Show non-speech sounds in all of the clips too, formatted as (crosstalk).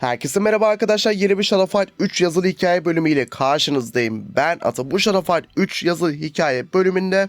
Herkese merhaba arkadaşlar. Yeni bir Fight 3 yazılı hikaye bölümüyle karşınızdayım. Ben Ata. Bu Fight 3 yazılı hikaye bölümünde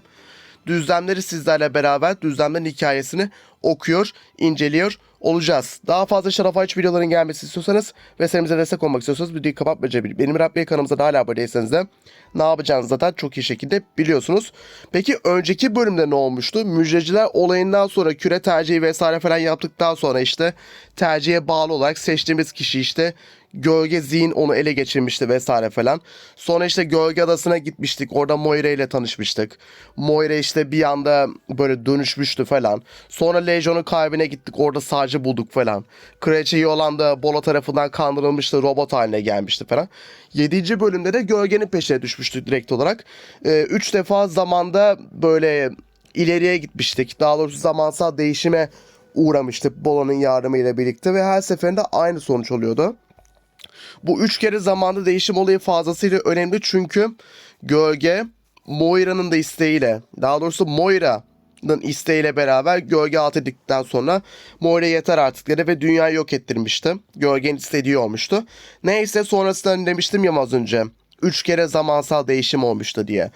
düzlemleri sizlerle beraber düzlemlerin hikayesini okuyor, inceliyor olacağız. Daha fazla Shadow Fight videoların gelmesi istiyorsanız ve serimize destek olmak istiyorsanız videoyu kapatmayacağım. Benim Rabbiye kanalımıza da hala abone değilseniz de ne yapacağınızı zaten çok iyi şekilde biliyorsunuz. Peki önceki bölümde ne olmuştu? Müjdeciler olayından sonra küre tercihi vesaire falan yaptıktan sonra işte tercihe bağlı olarak seçtiğimiz kişi işte Gölge Zihin onu ele geçirmişti vesaire falan. Sonra işte Gölge Adası'na gitmiştik. Orada Moira ile tanışmıştık. Moira işte bir anda böyle dönüşmüştü falan. Sonra Legion'un kalbine gittik. Orada sadece bulduk falan. Kraliçe Yolanda Bola tarafından kandırılmıştı. Robot haline gelmişti falan. 7. bölümde de Gölge'nin peşine düşmüştük direkt olarak. Ee, üç defa zamanda böyle ileriye gitmiştik. Daha doğrusu zamansal değişime uğramıştık Bola'nın yardımıyla birlikte ve her seferinde aynı sonuç oluyordu. Bu üç kere zamanda değişim olayı fazlasıyla önemli çünkü gölge Moira'nın da isteğiyle daha doğrusu Moira'nın isteğiyle beraber gölge alt edildikten sonra Moira yeter artık dedi ve dünyayı yok ettirmişti. Gölgenin istediği olmuştu. Neyse sonrasında demiştim ya az önce. Üç kere zamansal değişim olmuştu diye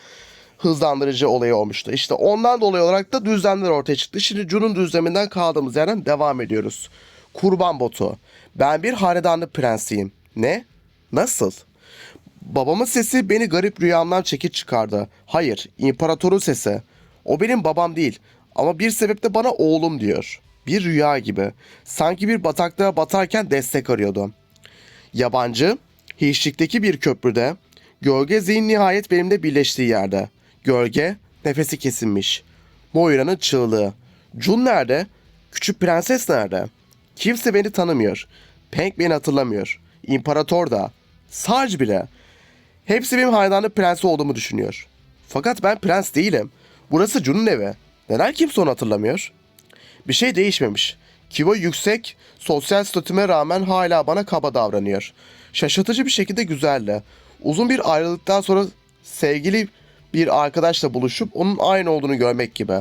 hızlandırıcı olayı olmuştu. İşte ondan dolayı olarak da düzlemler ortaya çıktı. Şimdi Jun'un düzleminden kaldığımız yerden devam ediyoruz. Kurban botu. Ben bir hanedanlı prensiyim. Ne? Nasıl? Babamın sesi beni garip rüyamdan çekip çıkardı. Hayır, imparatorun sesi. O benim babam değil ama bir sebeple bana oğlum diyor. Bir rüya gibi. Sanki bir bataklığa batarken destek arıyordu. Yabancı, hiçlikteki bir köprüde, gölge zihin nihayet benimle birleştiği yerde. Gölge, nefesi kesilmiş. Moira'nın çığlığı. Jun nerede? Küçük prenses nerede? Kimse beni tanımıyor. Peng beni hatırlamıyor. İmparator da. Sarge bile. Hepsi benim hanedanlı prensi olduğumu düşünüyor. Fakat ben prens değilim. Burası Jun'un evi. Neden kimse onu hatırlamıyor? Bir şey değişmemiş. Kivo yüksek, sosyal statüme rağmen hala bana kaba davranıyor. Şaşırtıcı bir şekilde güzeldi. Uzun bir ayrılıktan sonra sevgili bir arkadaşla buluşup onun aynı olduğunu görmek gibi.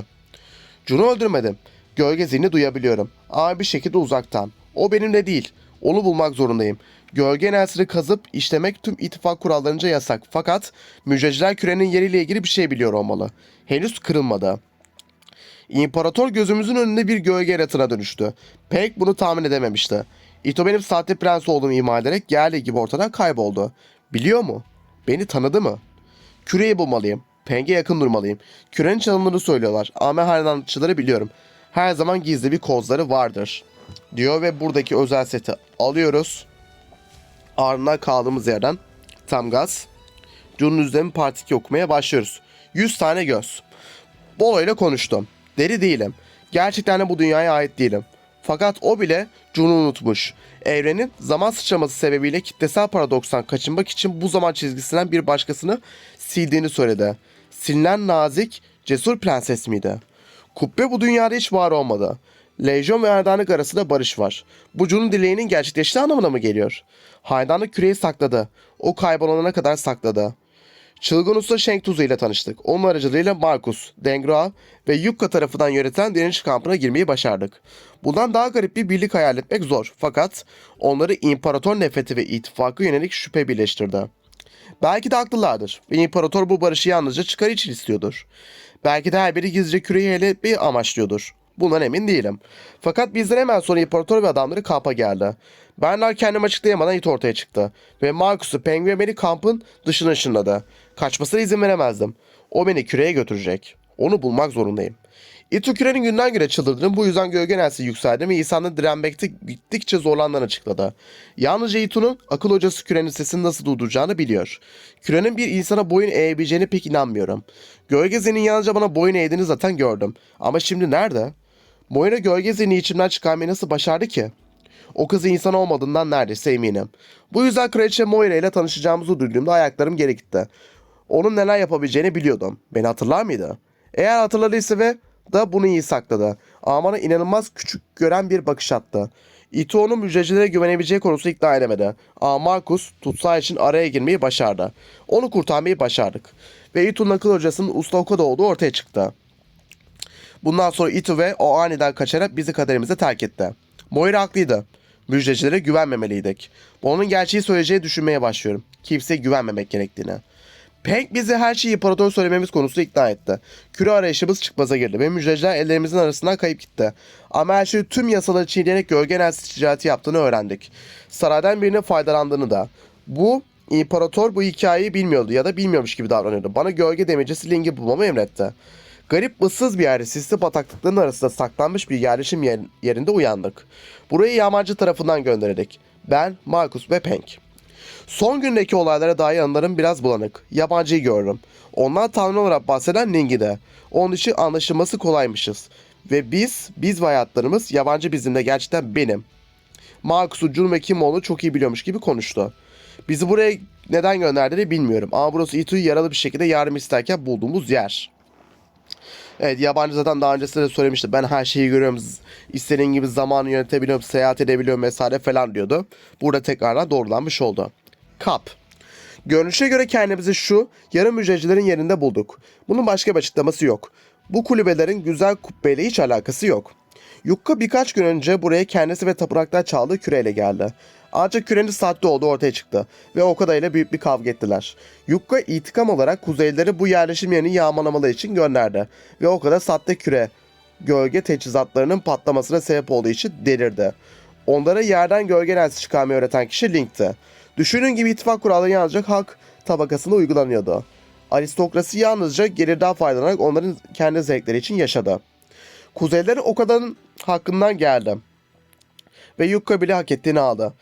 Jun'u öldürmedim. Gölge zihni duyabiliyorum. Ama bir şekilde uzaktan. O benimle değil. Onu bulmak zorundayım. Gölge enerjisini kazıp işlemek tüm ittifak kurallarınca yasak. Fakat müjdeciler kürenin yeriyle ilgili bir şey biliyor olmalı. Henüz kırılmadı. İmparator gözümüzün önünde bir gölge yaratığına dönüştü. Pek bunu tahmin edememişti. Ito benim sahte prens olduğumu ima ederek geldiği gibi ortadan kayboldu. Biliyor mu? Beni tanıdı mı? Küreyi bulmalıyım. Peng'e yakın durmalıyım. Kürenin çalındığını söylüyorlar. Ama hanedanlıkçıları biliyorum. Her zaman gizli bir kozları vardır. Diyor ve buradaki özel seti alıyoruz. Ardından kaldığımız yerden tam gaz. Jun'un üzerine part 2 okumaya başlıyoruz. 100 tane göz. Bolo ile konuştum. Deli değilim. Gerçekten de bu dünyaya ait değilim. Fakat o bile Jun'u unutmuş. Evrenin zaman sıçraması sebebiyle kitlesel paradokstan kaçınmak için bu zaman çizgisinden bir başkasını sildiğini söyledi. Silinen nazik, cesur prenses miydi? Kubbe bu dünyada hiç var olmadı. Lejyon ve Erdanlık arasında barış var. Bu Jun'un dileğinin gerçekleştiği anlamına mı geliyor? Haydanlık küreyi sakladı. O kaybolana kadar sakladı. Çılgın Usta Shenk Tuzu ile tanıştık. Onun aracılığıyla Markus, Dengra ve Yukka tarafından yönetilen direniş kampına girmeyi başardık. Bundan daha garip bir birlik hayal etmek zor. Fakat onları imparator nefreti ve ittifakı yönelik şüphe birleştirdi. Belki de haklılardır ve imparator bu barışı yalnızca çıkar için istiyordur. Belki de her biri gizlice küreyi ele bir amaçlıyordur. Bundan emin değilim. Fakat bizden hemen sonra imparator ve adamları kampa geldi. Bernard kendim açıklayamadan it ortaya çıktı. Ve Marcus'u Peng ve beni kampın dışına ışınladı. Kaçmasına izin veremezdim. O beni küreye götürecek. Onu bulmak zorundayım. İtu kürenin günden güne çıldırdığını bu yüzden gölge enerjisi yükseldi ve insanın direnmekte gittikçe zorlandığını açıkladı. Yalnızca Itu'nun akıl hocası kürenin sesini nasıl durduracağını biliyor. Kürenin bir insana boyun eğebileceğine pek inanmıyorum. Gölge zihnin yalnızca bana boyun eğdiğini zaten gördüm. Ama şimdi nerede? Moira gölge zihni içimden çıkarmayı nasıl başardı ki? O kız insan olmadığından neredeyse eminim. Bu yüzden Kraliçe Moira ile tanışacağımızı duyduğumda ayaklarım geri gitti. Onun neler yapabileceğini biliyordum. Beni hatırlar mıydı? Eğer hatırladıysa ve da bunu iyi sakladı. Ama bana inanılmaz küçük gören bir bakış attı. Ito onu müjdecilere güvenebileceği konusunda ikna edemedi. Ama Markus tutsağı için araya girmeyi başardı. Onu kurtarmayı başardık. Ve Ito'nun akıl hocasının usta Okada olduğu ortaya çıktı. Bundan sonra Ito ve o aniden kaçarak bizi kaderimize terk etti. Moira haklıydı. Müjdecilere güvenmemeliydik. Onun gerçeği söyleyeceği düşünmeye başlıyorum. Kimseye güvenmemek gerektiğini. Pek bizi her şeyi imparator söylememiz konusunda ikna etti. Küre arayışımız çıkmaza girdi ve müjdeciler ellerimizin arasından kayıp gitti. Ama her şey tüm yasaları çiğneyerek gölge enerjisi ticareti yaptığını öğrendik. Saraydan birinin faydalandığını da. Bu imparator bu hikayeyi bilmiyordu ya da bilmiyormuş gibi davranıyordu. Bana gölge demircisi Ling'i bulmamı emretti. Garip ıssız bir yerde sisli bataklıkların arasında saklanmış bir yerleşim yer- yerinde uyandık. Burayı yağmacı tarafından gönderildik. Ben, Markus ve Penk. Son gündeki olaylara dair anılarım biraz bulanık. Yabancıyı görürüm. Ondan tanrı olarak bahseden Ning'i de. Onun için anlaşılması kolaymışız. Ve biz, biz ve hayatlarımız yabancı bizimle gerçekten benim. Markus'u Jun ve kim olduğunu çok iyi biliyormuş gibi konuştu. Bizi buraya neden gönderdiğini bilmiyorum. Ama burası Itu'yu yaralı bir şekilde yardım isterken bulduğumuz yer. Evet yabancı zaten daha öncesinde de söylemişti. Ben her şeyi görüyorum. istediğim gibi zamanı yönetebiliyorum, seyahat edebiliyorum vesaire falan diyordu. Burada tekrardan doğrulanmış oldu. Kap. Görünüşe göre kendimizi şu yarım müjdecilerin yerinde bulduk. Bunun başka bir açıklaması yok. Bu kulübelerin güzel kubbeyle hiç alakası yok. Yukka birkaç gün önce buraya kendisi ve tapınaktan çaldığı küreyle geldi. Ancak kürenin sahte olduğu ortaya çıktı ve o kadarıyla büyük bir kavga ettiler. Yukka itikam olarak Kuzeylileri bu yerleşim yerini yağmalamaları için gönderdi ve o kadar sahte küre gölge teçhizatlarının patlamasına sebep olduğu için delirdi. Onlara yerden gölge enerjisi çıkarmayı öğreten kişi Link'ti. Düşünün gibi ittifak kuralları yalnızca halk tabakasında uygulanıyordu. Aristokrasi yalnızca gelirden faydalanarak onların kendi zevkleri için yaşadı. Kuzeyliler o kadarın hakkından geldi. Ve Yukka bile hak ettiğini aldı.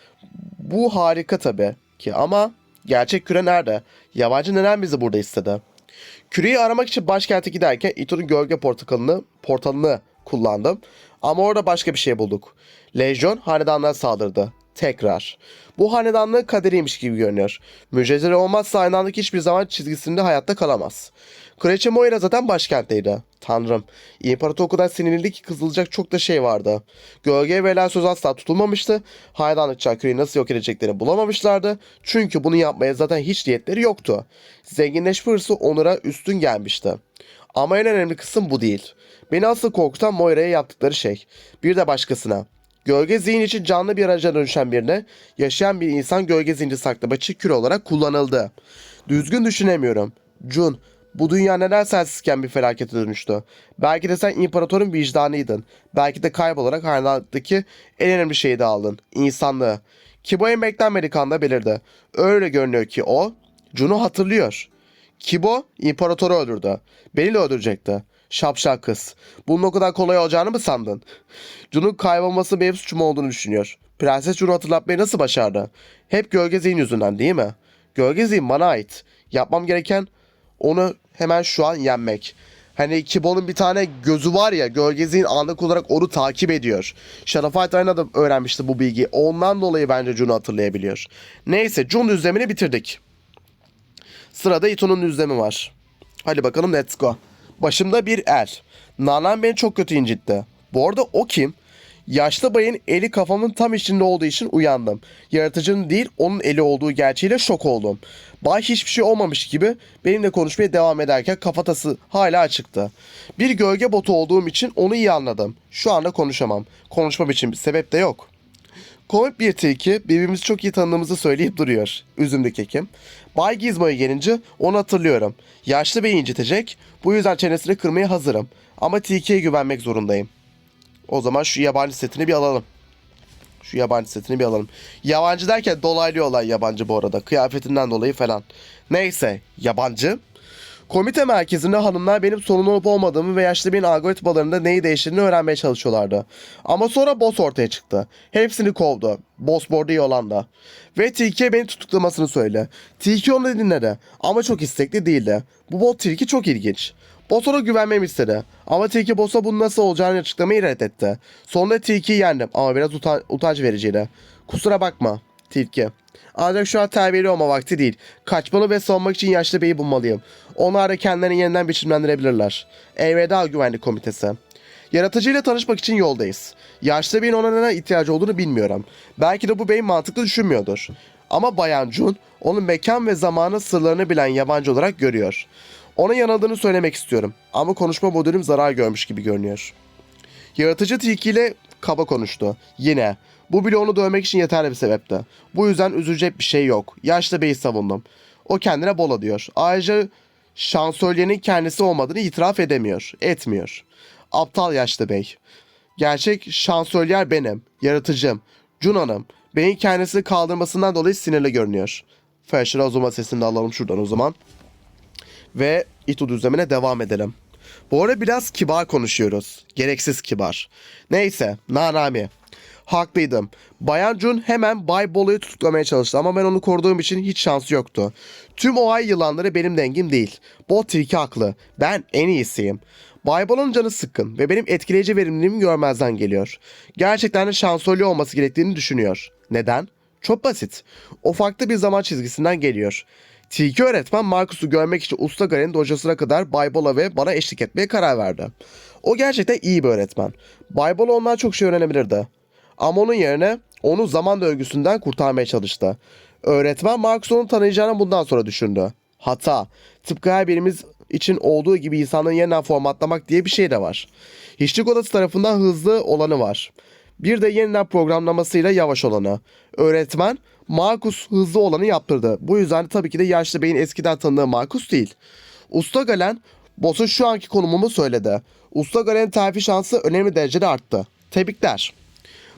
Bu harika tabii ki ama gerçek küre nerede? Yabancı neden bizi burada istedi? Küreyi aramak için başkente giderken Ito'nun gölge portakalını, portalını kullandım. Ama orada başka bir şey bulduk. Lejyon hanedanlara saldırdı. Tekrar. Bu hanedanlığın kaderiymiş gibi görünüyor. Mücadele olmazsa hanedanlık hiçbir zaman çizgisinde hayatta kalamaz. Kraliçe Moira zaten başkentteydi. Tanrım. İmparator o kadar sinirli ki kızılacak çok da şey vardı. Gölgeye verilen söz asla tutulmamıştı. Hanedanlıkçılar küreyi nasıl yok edeceklerini bulamamışlardı. Çünkü bunu yapmaya zaten hiç niyetleri yoktu. Zenginleşme hırsı onlara üstün gelmişti. Ama en önemli kısım bu değil. Beni asıl korkutan Moira'ya yaptıkları şey. Bir de başkasına. Gölge zihin için canlı bir araca dönüşen birine, yaşayan bir insan gölge zihnini saklama küre olarak kullanıldı. Düzgün düşünemiyorum. Jun, bu dünya neden sensizken bir felakete dönüştü? Belki de sen imparatorun vicdanıydın. Belki de kaybolarak hanedanlıktaki en önemli şeyi de aldın. İnsanlığı. Kibo en beklenmedik anda belirdi. Öyle görünüyor ki o, Jun'u hatırlıyor. Kibo imparatoru öldürdü. Beni de öldürecekti. Şapşal kız. Bunun o kadar kolay olacağını mı sandın? Jun'un kaybolması benim suçum olduğunu düşünüyor. Prenses Jun'u hatırlatmayı nasıl başardı? Hep gölge yüzünden değil mi? Gölge zihin bana ait. Yapmam gereken onu hemen şu an yenmek. Hani Kibo'nun bir tane gözü var ya gölge zihin anlık olarak onu takip ediyor. Shadowfight Arena da öğrenmişti bu bilgiyi. Ondan dolayı bence Jun'u hatırlayabiliyor. Neyse Jun düzlemini bitirdik. Sırada Ito'nun düzlemi var. Hadi bakalım let's go. Başımda bir er. Nanan beni çok kötü incitti. Bu arada o kim? Yaşlı bayın eli kafamın tam içinde olduğu için uyandım. Yaratıcının değil onun eli olduğu gerçeğiyle şok oldum. Bay hiçbir şey olmamış gibi benimle konuşmaya devam ederken kafatası hala açıktı. Bir gölge botu olduğum için onu iyi anladım. Şu anda konuşamam. Konuşmam için bir sebep de yok. Komik bir tilki birbirimizi çok iyi tanıdığımızı söyleyip duruyor. Üzümlü kekim. Bay Gizmo'ya gelince onu hatırlıyorum. Yaşlı beyi incitecek. Bu yüzden çenesini kırmaya hazırım. Ama tilkiye güvenmek zorundayım. O zaman şu yabancı setini bir alalım. Şu yabancı setini bir alalım. Yabancı derken dolaylı olay yabancı bu arada. Kıyafetinden dolayı falan. Neyse yabancı. Komite merkezinde hanımlar benim sorun olup olmadığımı ve yaşlı beyin algoritmalarında neyi değiştirdiğini öğrenmeye çalışıyorlardı. Ama sonra boss ortaya çıktı. Hepsini kovdu. Boss board'u iyi olan da. Ve Tilki'ye beni tutuklamasını söyle. Tilki onu dinledi ama çok istekli değildi. Bu bot Tilki çok ilginç. Boss ona güvenmemi istedi. Ama Tilki boss'a bunun nasıl olacağını açıklamayı reddetti. Sonunda Tilki'yi yendim ama biraz utan- utanç vericiydi. Kusura bakma Tilki. Ancak şu an terbiyeli olma vakti değil. Kaçmalı ve savunmak için yaşlı beyi bulmalıyım. Onlar da kendilerini yeniden biçimlendirebilirler. Elveda güvenlik komitesi. Yaratıcıyla tanışmak için yoldayız. Yaşlı beyin ona neden ihtiyacı olduğunu bilmiyorum. Belki de bu beyin mantıklı düşünmüyordur. Ama Bayan Jun onun mekan ve zamanın sırlarını bilen yabancı olarak görüyor. Ona yanıldığını söylemek istiyorum. Ama konuşma modülüm zarar görmüş gibi görünüyor. Yaratıcı tilkiyle kaba konuştu. Yine. Bu bile onu dövmek için yeterli bir sebepti. Bu yüzden üzülecek bir şey yok. Yaşlı beyi savundum. O kendine Bola diyor. Ayrıca şansölyenin kendisi olmadığını itiraf edemiyor. Etmiyor. Aptal yaşlı bey. Gerçek şansölyer benim. Yaratıcım. Juna'nım. Beyin kendisini kaldırmasından dolayı sinirli görünüyor. Fasher Azuma sesini de alalım şuradan o zaman. Ve Itu düzlemine devam edelim. Bu arada biraz kibar konuşuyoruz. Gereksiz kibar. Neyse, Nanami. Haklıydım. Bayan Jun hemen Bay Bolu'yu tutuklamaya çalıştı ama ben onu koruduğum için hiç şansı yoktu. Tüm o ay yılanları benim dengim değil. Bot Tilki haklı. Ben en iyisiyim. Bay Bolu'nun canı sıkkın ve benim etkileyici verimliliğimi görmezden geliyor. Gerçekten de şansölye olması gerektiğini düşünüyor. Neden? Çok basit. O bir zaman çizgisinden geliyor. Tilki öğretmen Marcus'u görmek için Usta Garen'in dojasına kadar Bay Bola ve bana eşlik etmeye karar verdi. O gerçekten iyi bir öğretmen. Bay Bola ondan çok şey öğrenebilirdi. Ama onun yerine onu zaman döngüsünden kurtarmaya çalıştı. Öğretmen Marcus onu tanıyacağını bundan sonra düşündü. Hata. Tıpkı her birimiz için olduğu gibi insanların yeniden formatlamak diye bir şey de var. Hiçlik odası tarafından hızlı olanı var. Bir de yeniden programlamasıyla yavaş olanı. Öğretmen Markus hızlı olanı yaptırdı. Bu yüzden tabii ki de yaşlı beyin eskiden tanıdığı Markus değil. Usta Galen Boss'a şu anki konumumu söyledi. Usta Galen'in terfi şansı önemli derecede arttı. Tebrikler.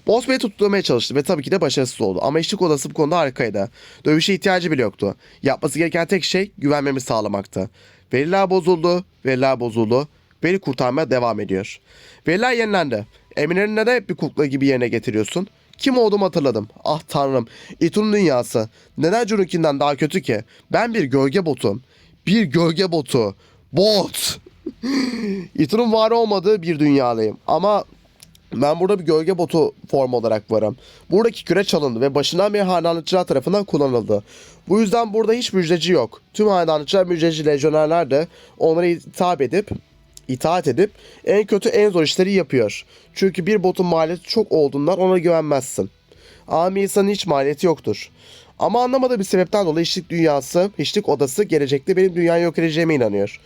Boss Bey'i tutturmaya çalıştı ve tabii ki de başarısız oldu. Ama işçilik odası bu konuda harikaydı. Dövüşe ihtiyacı bile yoktu. Yapması gereken tek şey güvenmemi sağlamaktı. Veriler bozuldu, veriler bozuldu. Beni kurtarmaya devam ediyor. Veriler yenilendi. Emirlerini neden hep bir kukla gibi yerine getiriyorsun? Kim olduğumu hatırladım. Ah tanrım. Itu'nun dünyası. Neden Jun'unkinden daha kötü ki? Ben bir gölge botum. Bir gölge botu. Bot. (laughs) Itu'nun var olmadığı bir dünyadayım. Ama ben burada bir gölge botu form olarak varım. Buradaki küre çalındı ve başından beri hanedanlıkçılar tarafından kullanıldı. Bu yüzden burada hiç müjdeci yok. Tüm hanedanlıkçılar müjdeci lejyonerler de onlara hitap edip itaat edip en kötü en zor işleri yapıyor. Çünkü bir botun maliyeti çok olduğundan ona güvenmezsin. Ama insanın hiç maliyeti yoktur. Ama anlamadığı bir sebepten dolayı hiçlik dünyası, hiçlik odası gelecekte benim dünyayı yok edeceğime inanıyor.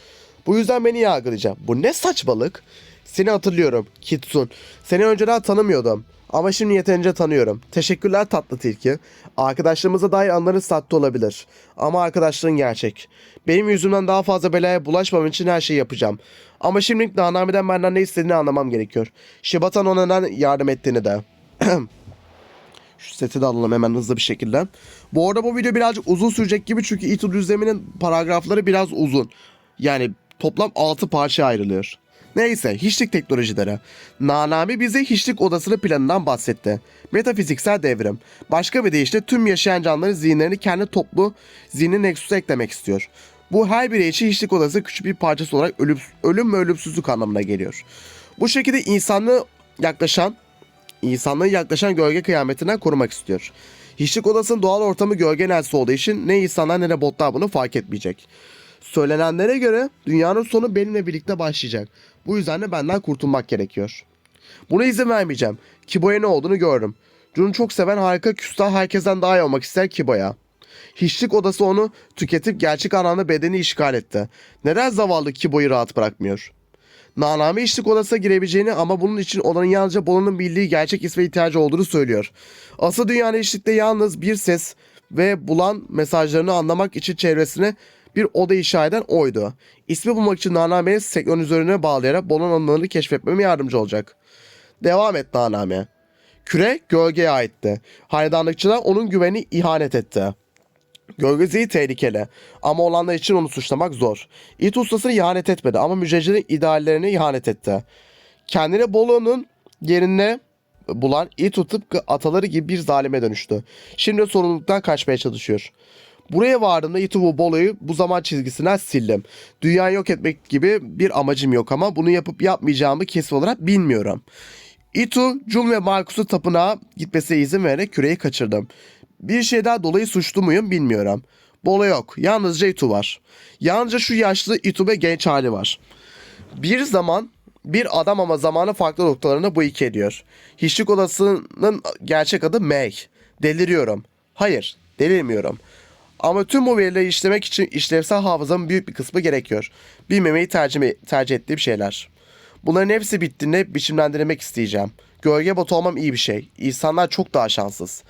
Bu yüzden beni yargılayacak. Bu ne saçmalık? Seni hatırlıyorum Kitsun. Seni önceden tanımıyordum. Ama şimdi yeterince tanıyorum. Teşekkürler tatlı tilki. Arkadaşlarımıza dair anların sahte olabilir. Ama arkadaşlığın gerçek. Benim yüzümden daha fazla belaya bulaşmam için her şeyi yapacağım. Ama şimdilik Nanami'den benden ne istediğini anlamam gerekiyor. Shibatan ona neden yardım ettiğini de. (clears throat) Şu seti de alalım hemen hızlı bir şekilde. Bu arada bu video birazcık uzun sürecek gibi çünkü Itu düzleminin paragrafları biraz uzun. Yani toplam 6 parça ayrılıyor. Neyse hiçlik teknolojileri. Nanami bize hiçlik odasının planından bahsetti. Metafiziksel devrim. Başka bir deyişle tüm yaşayan canlıların zihinlerini kendi toplu zihnin nexus'a eklemek istiyor. Bu her birey için hiçlik odası küçük bir parçası olarak ölüm, ölüm ve ölümsüzlük anlamına geliyor. Bu şekilde insanlığı yaklaşan insanlığı yaklaşan gölge kıyametinden korumak istiyor. Hiçlik odasının doğal ortamı gölge olduğu için ne insanlar ne de botlar bunu fark etmeyecek. Söylenenlere göre dünyanın sonu benimle birlikte başlayacak. Bu yüzden de benden kurtulmak gerekiyor. Buna izin vermeyeceğim. Kibo'ya ne olduğunu gördüm. Jun'u çok seven harika küstah herkesten daha iyi olmak ister Kibo'ya. Hiçlik odası onu tüketip gerçek anlamda bedeni işgal etti. Neden zavallı Kibo'yu rahat bırakmıyor? Nanami içlik odasına girebileceğini ama bunun için odanın yalnızca Bolu'nun bildiği gerçek isme ihtiyacı olduğunu söylüyor. Asıl dünyanın içlikte yalnız bir ses ve bulan mesajlarını anlamak için çevresine bir oda inşa eden oydu. İsmi bulmak için Nanami'yi senkronizörüne bağlayarak Bolu'nun anılarını keşfetmeme yardımcı olacak. Devam et Nanami. Küre gölgeye aitti. Hanedanlıkçılar onun güveni ihanet etti. Gölgezi tehlikeli ama olanlar için onu suçlamak zor. İt ustasını ihanet etmedi ama müjdecilerin ideallerine ihanet etti. Kendini Bolu'nun yerine bulan İtu tıpkı ataları gibi bir zalime dönüştü. Şimdi sorumluluktan kaçmaya çalışıyor. Buraya vardığımda Itu bu Bolu'yu bu zaman çizgisinden sildim. Dünyayı yok etmek gibi bir amacım yok ama bunu yapıp yapmayacağımı kesin olarak bilmiyorum. Itu, Jun ve Marcus'u tapınağa gitmesine izin vererek küreyi kaçırdım. Bir şeyden dolayı suçlu muyum bilmiyorum. Bolo yok. Yalnızca Itu var. Yalnızca şu yaşlı Itu ve genç hali var. Bir zaman bir adam ama zamanın farklı noktalarında bu iki ediyor. Hiçlik odasının gerçek adı May. Deliriyorum. Hayır, delirmiyorum. Ama tüm bu verileri işlemek için işlevsel hafızamın büyük bir kısmı gerekiyor. Bilmemeyi tercih, tercih ettiğim şeyler. Bunların hepsi bittiğinde biçimlendirmek isteyeceğim. Gölge botu olmam iyi bir şey. İnsanlar çok daha şanssız.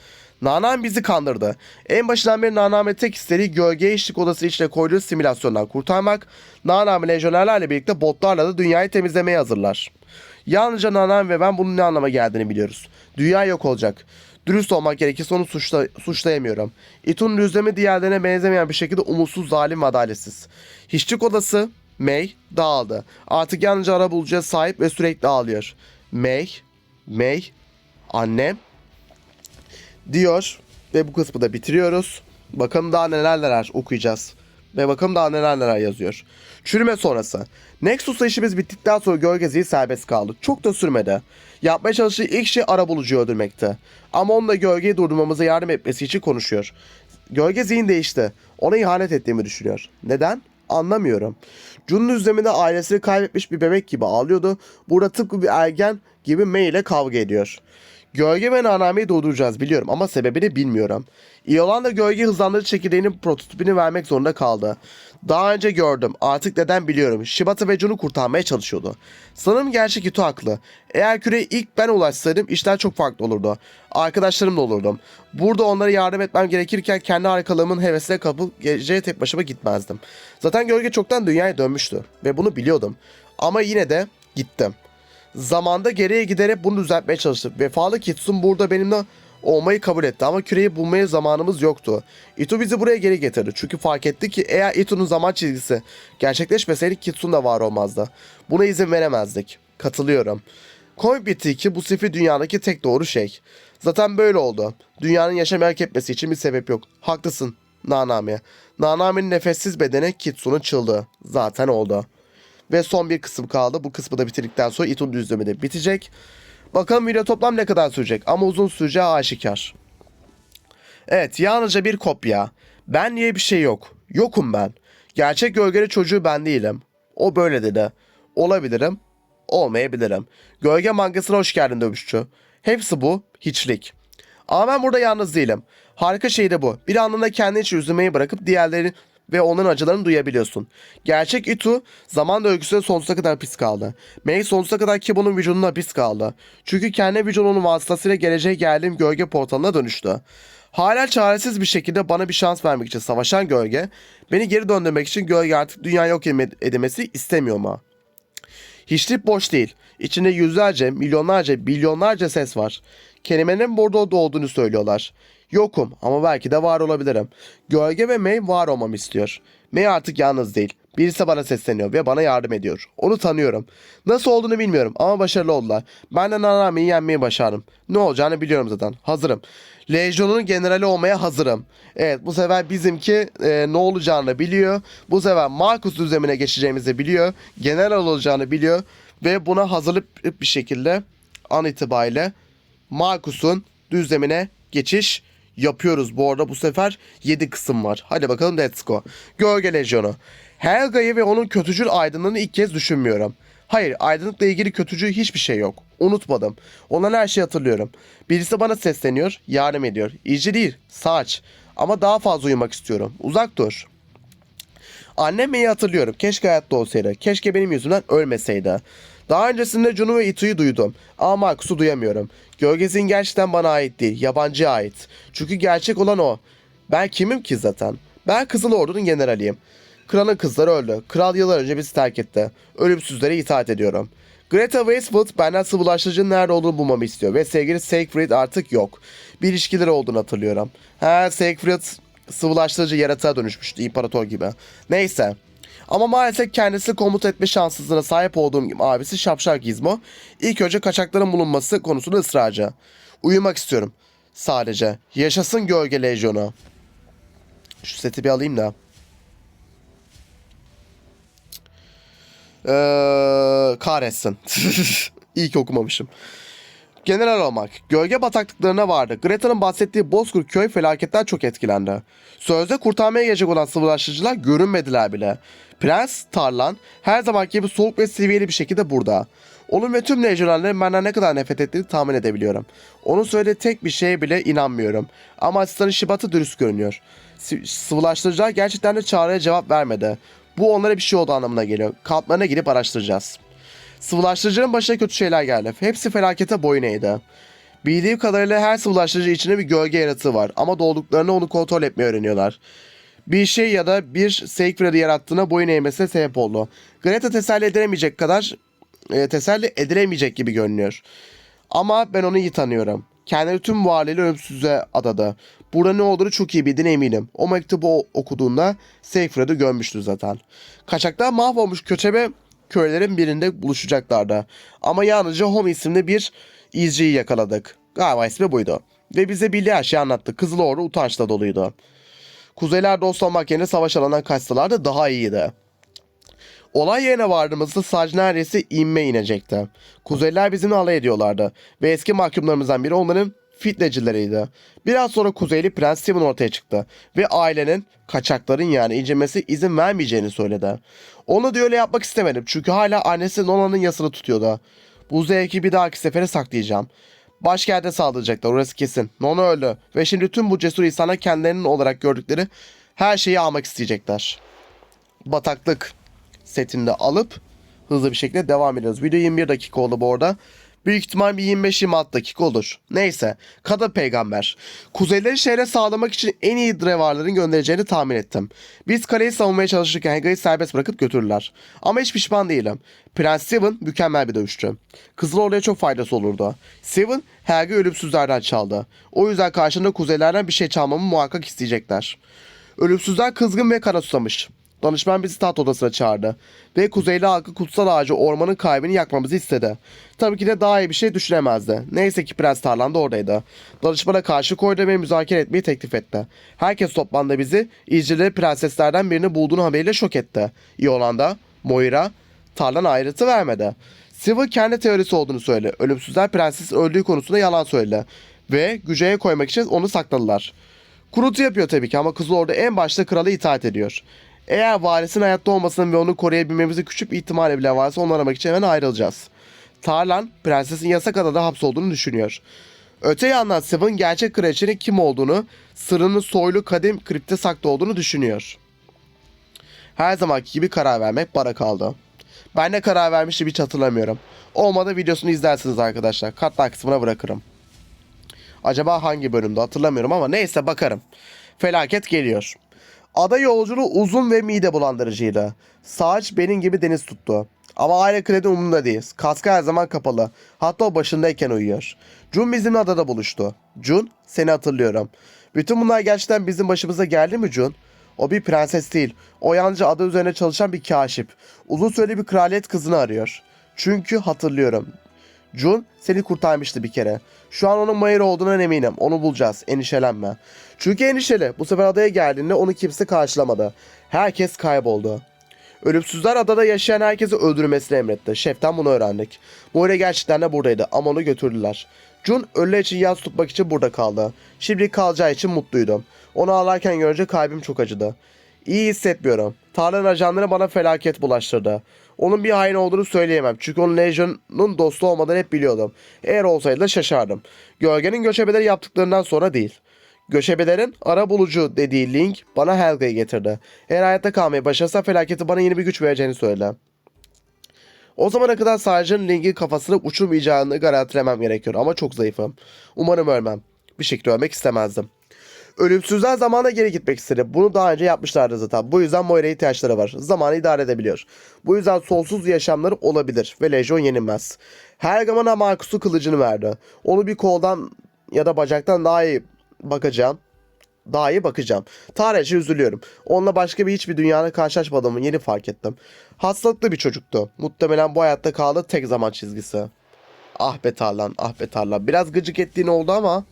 Nanam bizi kandırdı. En başından beri Nanam'ın tek isteği gölge eşlik odası içine koyduğu simülasyondan kurtarmak. Nanam lejyonerlerle birlikte botlarla da dünyayı temizlemeye hazırlar. Yalnızca Nanam ve ben bunun ne anlama geldiğini biliyoruz. Dünya yok olacak. Dürüst olmak gerekirse onu suçla, suçlayamıyorum. Itun düzlemi diğerlerine benzemeyen bir şekilde umutsuz, zalim ve adaletsiz. Hiçlik odası, May, dağıldı. Artık yalnızca arabulucuya sahip ve sürekli ağlıyor. May, May, annem, diyor ve bu kısmı da bitiriyoruz. Bakalım daha neler neler okuyacağız. Ve bakalım daha neler neler yazıyor. Çürüme sonrası. Nexus'la işimiz bittikten sonra Gölgezi'yi serbest kaldı. Çok da sürmedi. Yapmaya çalıştığı ilk şey arabulucuyu öldürmekti. Ama onunla gölgeyi durdurmamıza yardım etmesi için konuşuyor. Gölge zihin değişti. Ona ihanet ettiğimi düşünüyor. Neden? Anlamıyorum. Jun'un üzerinde ailesini kaybetmiş bir bebek gibi ağlıyordu. Burada tıpkı bir ergen gibi May ile kavga ediyor. Gölge ve Nanami'yi durduracağız biliyorum ama sebebini bilmiyorum. Yolanda gölge hızlandırıcı çekirdeğinin prototipini vermek zorunda kaldı. Daha önce gördüm. Artık neden biliyorum. Shibata ve Jun'u kurtarmaya çalışıyordu. Sanırım gerçek Ito haklı. Eğer küreye ilk ben ulaşsaydım işler çok farklı olurdu. Arkadaşlarımla olurdum. Burada onlara yardım etmem gerekirken kendi harikalarımın hevesine kapılıp geceye tek başıma gitmezdim. Zaten gölge çoktan dünyaya dönmüştü. Ve bunu biliyordum. Ama yine de gittim. Zamanda geriye giderek bunu düzeltmeye çalıştık. Vefalı Kitsun burada benimle olmayı kabul etti ama küreyi bulmaya zamanımız yoktu. Ito bizi buraya geri getirdi. Çünkü fark etti ki eğer Ito'nun zaman çizgisi gerçekleşmeseydi Kitsun da var olmazdı. Buna izin veremezdik. Katılıyorum. Komik bitti ki bu sifi dünyadaki tek doğru şey. Zaten böyle oldu. Dünyanın yaşamaya hak etmesi için bir sebep yok. Haklısın Nanami. Nanami'nin nefessiz bedeni Kitsun'un çıldığı. Zaten oldu. Ve son bir kısım kaldı. Bu kısmı da bitirdikten sonra İTU'nun düzlemi de bitecek. Bakalım video toplam ne kadar sürecek ama uzun süreceği aşikar. Evet yalnızca bir kopya. Ben diye bir şey yok. Yokum ben. Gerçek gölgeli çocuğu ben değilim. O böyle dedi. Olabilirim. Olmayabilirim. Gölge mangasına hoş geldin dövüşçü. Hepsi bu. Hiçlik. Ama ben burada yalnız değilim. Harika şey de bu. Bir anında kendi için üzülmeyi bırakıp diğerlerini ve onların acılarını duyabiliyorsun. Gerçek Itu zaman döngüsünde sonsuza kadar pis kaldı. May sonsuza kadar Kibo'nun vücudunda hapis kaldı. Çünkü kendi vücudunun vasıtasıyla geleceğe geldiğim gölge portalına dönüştü. Hala çaresiz bir şekilde bana bir şans vermek için savaşan gölge, beni geri döndürmek için gölge artık dünya yok edilmesi istemiyor mu? Hiçlik boş değil. İçinde yüzlerce, milyonlarca, milyonlarca ses var. Kelimenin burada olduğunu söylüyorlar. Yokum ama belki de var olabilirim. Gölge ve May var olmamı istiyor. May artık yalnız değil. Birisi bana sesleniyor ve bana yardım ediyor. Onu tanıyorum. Nasıl olduğunu bilmiyorum ama başarılı oldular. Ben de Nanami'yi yenmeyi başardım. Ne olacağını biliyorum zaten. Hazırım. Lejyonun generali olmaya hazırım. Evet bu sefer bizimki e, ne olacağını biliyor. Bu sefer Markus düzlemine geçeceğimizi biliyor. General olacağını biliyor. Ve buna hazırlık bir şekilde an itibariyle Markus'un düzlemine geçiş yapıyoruz. Bu arada bu sefer 7 kısım var. Hadi bakalım let's go. Gölge Lejyonu. Helga'yı ve onun kötücül aydınlığını ilk kez düşünmüyorum. Hayır aydınlıkla ilgili kötücül hiçbir şey yok. Unutmadım. Ondan her şeyi hatırlıyorum. Birisi bana sesleniyor, yardım ediyor. İyice değil, saç. Ama daha fazla uyumak istiyorum. Uzak dur. Annem iyi hatırlıyorum. Keşke hayatta olsaydı. Keşke benim yüzümden ölmeseydi. Daha öncesinde Jun'u ve Itu'yu duydum. Ama Markus'u duyamıyorum. Gölgezin gerçekten bana ait değil. Yabancıya ait. Çünkü gerçek olan o. Ben kimim ki zaten? Ben Kızıl Ordu'nun generaliyim. Kralın kızları öldü. Kral yıllar önce bizi terk etti. Ölümsüzlere itaat ediyorum. Greta Westwood benden sıvılaştırıcının nerede olduğunu bulmamı istiyor. Ve sevgili Siegfried artık yok. Bir ilişkileri olduğunu hatırlıyorum. Ha Siegfried sıvılaştırıcı yaratığa dönüşmüştü. imparator gibi. Neyse. Ama maalesef kendisi komut etme şanssızlığına sahip olduğum gibi abisi Şapşal Gizmo ilk önce kaçakların bulunması konusunda ısrarcı. Uyumak istiyorum. Sadece. Yaşasın gölge lejyonu. Şu seti bir alayım da. Ee, kahretsin. (laughs) İyi ki okumamışım. General olmak. Gölge bataklıklarına vardı. Greta'nın bahsettiği Bozkır köy felaketten çok etkilendi. Sözde kurtarmaya gelecek olan sıvılaştırıcılar görünmediler bile. Prens, Tarlan her zaman gibi soğuk ve seviyeli bir şekilde burada. Onun ve tüm lejyonerlerin benden ne kadar nefret ettiğini tahmin edebiliyorum. Onun söylediği tek bir şeye bile inanmıyorum. Ama asistanı Şibat'ı dürüst görünüyor. Sıvılaştırıcılar gerçekten de çağrıya cevap vermedi. Bu onlara bir şey oldu anlamına geliyor. Kamplarına gidip araştıracağız. Sıvılaştırıcının başına kötü şeyler geldi. Hepsi felakete boyun eğdi. Bildiğim kadarıyla her sıvılaştırıcı içinde bir gölge yaratığı var ama doğduklarında onu kontrol etmeyi öğreniyorlar. Bir şey ya da bir Sacred'i yarattığına boyun eğmesine sebep oldu. Greta teselli edilemeyecek kadar e, teselli edilemeyecek gibi görünüyor. Ama ben onu iyi tanıyorum. Kendini tüm varlığıyla ölümsüzlüğe adadı. Burada ne olduğunu çok iyi bildiğine eminim. O mektubu okuduğunda Seyfred'i görmüştü zaten. Kaçakta mahvolmuş köçebe köylerin birinde buluşacaklardı. Ama yalnızca Home isimli bir izciyi yakaladık. Galiba ismi buydu. Ve bize bildiği her şeyi anlattı. Kızıl Ordu utançla doluydu. Kuzeyler dost olmak yerine savaş alanından kaçsalar da daha iyiydi. Olay yerine vardığımızda saç neredeyse inme inecekti. Kuzeyliler bizimle alay ediyorlardı ve eski mahkumlarımızdan biri onların fitnecileriydi. Biraz sonra Kuzeyli Prens Steven ortaya çıktı ve ailenin kaçakların yani incelmesi izin vermeyeceğini söyledi. Onu da öyle yapmak istemedim çünkü hala annesi Nola'nın yasını tutuyordu. Bu zevki bir dahaki sefere saklayacağım. Başkente saldıracaklar orası kesin. Nona öldü ve şimdi tüm bu cesur insanlar kendilerinin olarak gördükleri her şeyi almak isteyecekler. Bataklık setinde alıp hızlı bir şekilde devam ediyoruz. Video 21 dakika oldu bu arada. Büyük ihtimal bir 25-26 dakika olur. Neyse. Kada peygamber. Kuzeyleri şehre sağlamak için en iyi drevarların göndereceğini tahmin ettim. Biz kaleyi savunmaya çalışırken Hega'yı serbest bırakıp götürürler. Ama hiç pişman değilim. Prens Steven mükemmel bir dövüşçü. Kızıl Ordu'ya çok faydası olurdu. Steven Helga ölümsüzlerden çaldı. O yüzden karşında kuzeylerden bir şey çalmamı muhakkak isteyecekler. Ölümsüzler kızgın ve kara susamış. Danışman bizi taht odasına çağırdı. Ve kuzeyli halkı kutsal ağacı ormanın kalbini yakmamızı istedi. Tabii ki de daha iyi bir şey düşünemezdi. Neyse ki Prens Tarlan da oradaydı. Danışmana karşı koydu ve müzakere etmeyi teklif etti. Herkes toplandı bizi, izcileri prenseslerden birini bulduğunu haberiyle şok etti. İyi olan da Moira, Tarlan ayrıntı vermedi. Sivil kendi teorisi olduğunu söyledi. Ölümsüzler prensesin öldüğü konusunda yalan söyledi. Ve güceye koymak için onu sakladılar. Kurutu yapıyor tabii ki ama Kızıl Ordu en başta krala itaat ediyor. Eğer varisin hayatta olmasını ve onu koruyabilmemizi küçük bir ihtimalle bile varsa onu aramak için hemen ayrılacağız. Tarlan, prensesin yasak adada hapsolduğunu düşünüyor. Öte yandan Seven gerçek kraliçenin kim olduğunu, sırrının soylu kadim kripte saklı olduğunu düşünüyor. Her zamanki gibi karar vermek bana kaldı. Ben ne karar vermiştim hiç hatırlamıyorum. Olmadı videosunu izlersiniz arkadaşlar. Kartlar kısmına bırakırım. Acaba hangi bölümde hatırlamıyorum ama neyse bakarım. Felaket geliyor. Ada yolculuğu uzun ve mide bulandırıcıydı. Saç benim gibi deniz tuttu. Ama aile kredi umurunda değil. Kaskı her zaman kapalı. Hatta o başındayken uyuyor. Jun bizimle adada buluştu. Jun, seni hatırlıyorum. Bütün bunlar gerçekten bizim başımıza geldi mi Jun? O bir prenses değil. O yalnızca ada üzerine çalışan bir kaşif. Uzun süreli bir kraliyet kızını arıyor. Çünkü hatırlıyorum. Jun seni kurtarmıştı bir kere. Şu an onun Mayra olduğundan eminim. Onu bulacağız. Endişelenme. Çünkü endişeli. Bu sefer adaya geldiğinde onu kimse karşılamadı. Herkes kayboldu. Ölümsüzler adada yaşayan herkesi öldürmesini emretti. Şeften bunu öğrendik. Moira gerçekten de buradaydı ama onu götürdüler. Jun ölüler için yaz tutmak için burada kaldı. Şimdi kalacağı için mutluydum. Onu ağlarken görünce kalbim çok acıdı. İyi hissetmiyorum. Tarlan ajanları bana felaket bulaştırdı. Onun bir hain olduğunu söyleyemem. Çünkü onun Legion'un dostu olmadığını hep biliyordum. Eğer olsaydı da şaşardım. Gölgenin göçebeleri yaptıklarından sonra değil. Göçebelerin ara bulucu dediği Link bana Helga'yı getirdi. Eğer hayatta kalmayı başarsa felaketi bana yeni bir güç vereceğini söyledi. O zamana kadar sadece Link'in kafasını uçurmayacağını garantilemem gerekiyor ama çok zayıfım. Umarım ölmem. Bir şekilde ölmek istemezdim. Ölümsüzler zamana geri gitmek istedi. Bunu daha önce yapmışlardı zaten. Bu yüzden Moira'ya ihtiyaçları var. Zamanı idare edebiliyor. Bu yüzden sonsuz yaşamları olabilir ve Legion yenilmez. Her zaman Markus'u kılıcını verdi. Onu bir koldan ya da bacaktan daha iyi bakacağım. Daha iyi bakacağım. Tarihçe üzülüyorum. Onunla başka bir hiçbir dünyada karşılaşmadığımı yeni fark ettim. Hastalıklı bir çocuktu. Muhtemelen bu hayatta kaldığı tek zaman çizgisi. Ah be Tarlan, ah be Tarlan. Biraz gıcık ettiğin oldu ama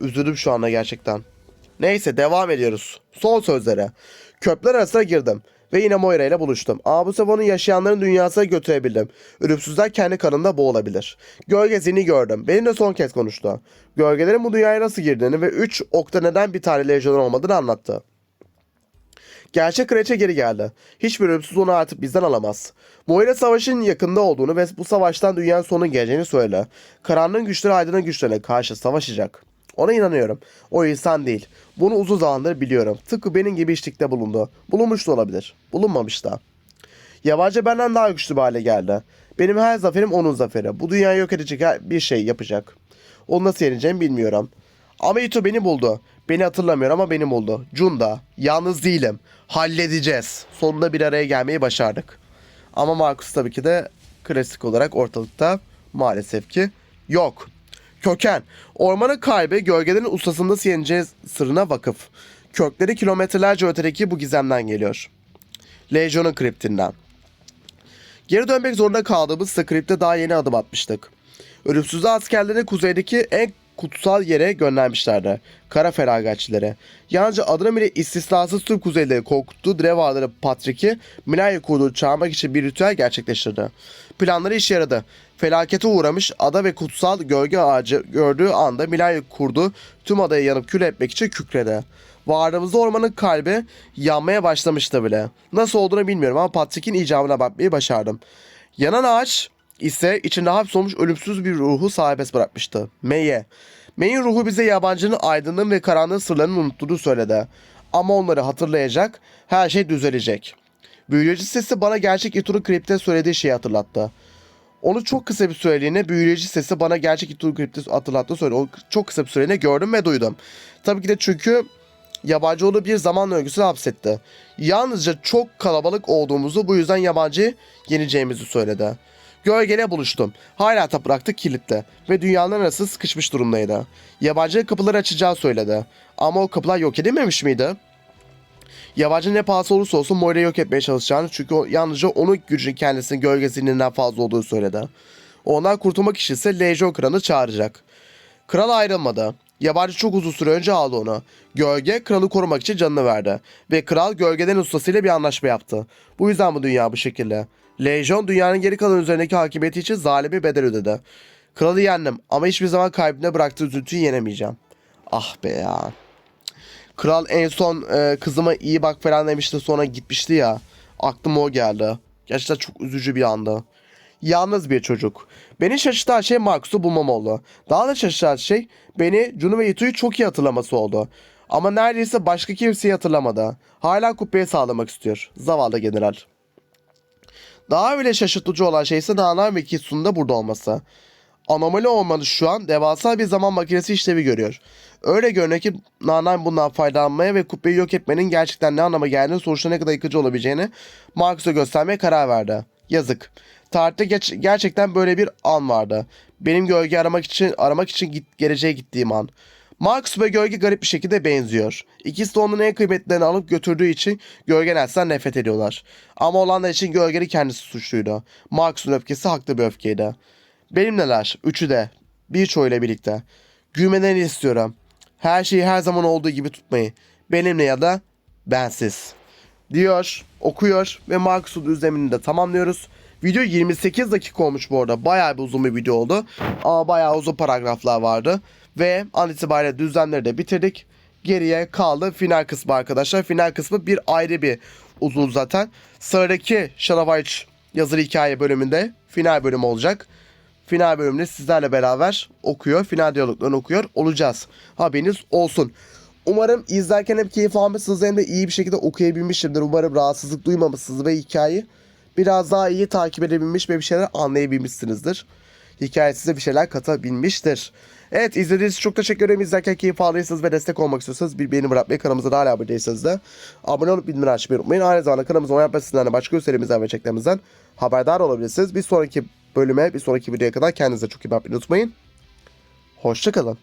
Üzüldüm şu anda gerçekten. Neyse devam ediyoruz. Son sözlere. Köpler arasına girdim. Ve yine Moira ile buluştum. Ama bu sefer onu yaşayanların dünyasına götürebildim. Ölümsüzler kendi kanında boğulabilir. Gölgezini gördüm. Benimle son kez konuştu. Gölgelerin bu dünyaya nasıl girdiğini ve 3 okta neden bir tane lejyoner olmadığını anlattı. Gerçek kraliçe geri geldi. Hiçbir ölümsüz onu artık bizden alamaz. Moira savaşın yakında olduğunu ve bu savaştan dünyanın sonu geleceğini söyle. Karanlığın güçleri aydınlığın güçlerine karşı savaşacak. Ona inanıyorum. O insan değil. Bunu uzun zamandır biliyorum. Tıpkı benim gibi işlikte bulundu. Bulunmuş da olabilir. Bulunmamış da. Yavaşça benden daha güçlü bir hale geldi. Benim her zaferim onun zaferi. Bu dünyayı yok edecek bir şey yapacak. Onu nasıl yeneceğimi bilmiyorum. Ama Ito beni buldu. Beni hatırlamıyor ama beni buldu. Junda, yalnız değilim. Halledeceğiz. Sonunda bir araya gelmeyi başardık. Ama Markus tabii ki de klasik olarak ortalıkta maalesef ki yok. Köken. Ormanın kalbi gölgelerin ustasında yeneceğiz sırrına vakıf. Kökleri kilometrelerce ötedeki bu gizemden geliyor. Legion'un kriptinden. Geri dönmek zorunda kaldığımız skripte daha yeni adım atmıştık. Ölümsüzlü askerlerini kuzeydeki en kutsal yere göndermişlerdi. Kara feragatçileri. Yalnızca adını bile istisnasız tüm kuzeyleri korkuttu. Drevarları Patrick'i Milay'a kurduğu çağırmak için bir ritüel gerçekleştirdi. Planları işe yaradı. Felakete uğramış ada ve kutsal gölge ağacı gördüğü anda Milay'ı kurdu. Tüm adayı yanıp kül etmek için kükredi. Vardığımızda ormanın kalbi yanmaya başlamıştı bile. Nasıl olduğunu bilmiyorum ama Patrick'in icabına bakmayı başardım. Yanan ağaç ise içinde hapsolmuş ölümsüz bir ruhu serbest bırakmıştı. Meye. May'in ruhu bize yabancının aydınlığın ve karanlığın sırlarını unuttuğunu söyledi. Ama onları hatırlayacak, her şey düzelecek. Büyüleyici sesi bana gerçek Itu'nun kripte söylediği şeyi hatırlattı. Onu çok kısa bir süreliğine büyüleyici sesi bana gerçek Itu'nun kripte hatırlattı söyledi. Onu çok kısa bir süreliğine gördüm ve duydum. Tabii ki de çünkü yabancı onu bir zaman örgüsüne hapsetti. Yalnızca çok kalabalık olduğumuzu bu yüzden yabancıyı yeneceğimizi söyledi. Gölgeyle buluştum. Hala tapınaktı kilitli ve dünyanın arası sıkışmış durumdaydı. Yabancı kapıları açacağı söyledi. Ama o kapılar yok edilmemiş miydi? Yabancı ne pahası olursa olsun Moira'yı yok etmeye çalışacağını çünkü o, yalnızca onun gücün kendisinin gölgesinin fazla olduğunu söyledi. Ondan kurtulmak için ise Legion Kralı'nı çağıracak. Kral ayrılmadı. Yabancı çok uzun süre önce aldı onu. Gölge kralı korumak için canını verdi. Ve kral gölgeden ustasıyla bir anlaşma yaptı. Bu yüzden bu dünya bu şekilde. Legion dünyanın geri kalan üzerindeki hakimiyeti için zalimi bedel ödedi. Kralı yendim ama hiçbir zaman kalbimde bıraktığı üzüntüyü yenemeyeceğim. Ah be ya. Kral en son e, kızıma iyi bak falan demişti sonra gitmişti ya. Aklıma o geldi. Gerçekten çok üzücü bir andı. Yalnız bir çocuk. Beni şaşırtan şey Marcus'u bulmam oldu. Daha da şaşırtan şey beni Juno ve Itu'yu çok iyi hatırlaması oldu. Ama neredeyse başka kimseyi hatırlamadı. Hala kupayı sağlamak istiyor. Zavallı general. Daha bile şaşırtıcı olan şey ise Nanan ve Kitsu'nun da burada olması. Anomali olmalı şu an devasa bir zaman makinesi işlevi görüyor. Öyle görünüyor ki Nanan bundan faydalanmaya ve kubbeyi yok etmenin gerçekten ne anlama geldiğini sonuçta ne kadar yıkıcı olabileceğini Marcus'a göstermeye karar verdi. Yazık. Tarihte geç- gerçekten böyle bir an vardı. Benim gölge aramak için aramak için git, geleceğe gittiğim an. Marcus ve gölge garip bir şekilde benziyor. İkisi de onun en kıymetlerini alıp götürdüğü için gölge Nels'ten nefret ediyorlar. Ama olanlar için gölgenin kendisi suçluydu. Marcus'un öfkesi haklı bir öfkeydi. Benimleler, üçü de, birçoğuyla birlikte. Gülmelerini istiyorum. Her şeyi her zaman olduğu gibi tutmayı. Benimle ya da bensiz. Diyor, okuyor ve Marcus'un düzlemini de tamamlıyoruz. Video 28 dakika olmuş bu arada. Bayağı bir uzun bir video oldu. Ama bayağı uzun paragraflar vardı. Ve an itibariyle düzlemleri de bitirdik. Geriye kaldı final kısmı arkadaşlar. Final kısmı bir ayrı bir uzun zaten. Sıradaki Şalabayç yazılı hikaye bölümünde final bölüm olacak. Final bölümünde sizlerle beraber okuyor. Final diyaloglarını okuyor olacağız. Haberiniz olsun. Umarım izlerken hem keyif almışsınız hem de iyi bir şekilde okuyabilmişimdir. Umarım rahatsızlık duymamışsınız ve hikayeyi biraz daha iyi takip edebilmiş ve bir şeyler anlayabilmişsinizdir. Hikaye size bir şeyler katabilmiştir. Evet izlediğiniz için çok teşekkür ederim. İzlerken keyif aldıysanız ve destek olmak istiyorsanız bir beğeni bırakmayı kanalımıza da hala abone değilseniz de abone olup bildirimleri açmayı unutmayın. Aynı zamanda kanalımıza oynatma sizlerle başka gösterimizden ve çeklerimizden haberdar olabilirsiniz. Bir sonraki bölüme, bir sonraki videoya kadar kendinize çok iyi bakmayı unutmayın. Hoşçakalın.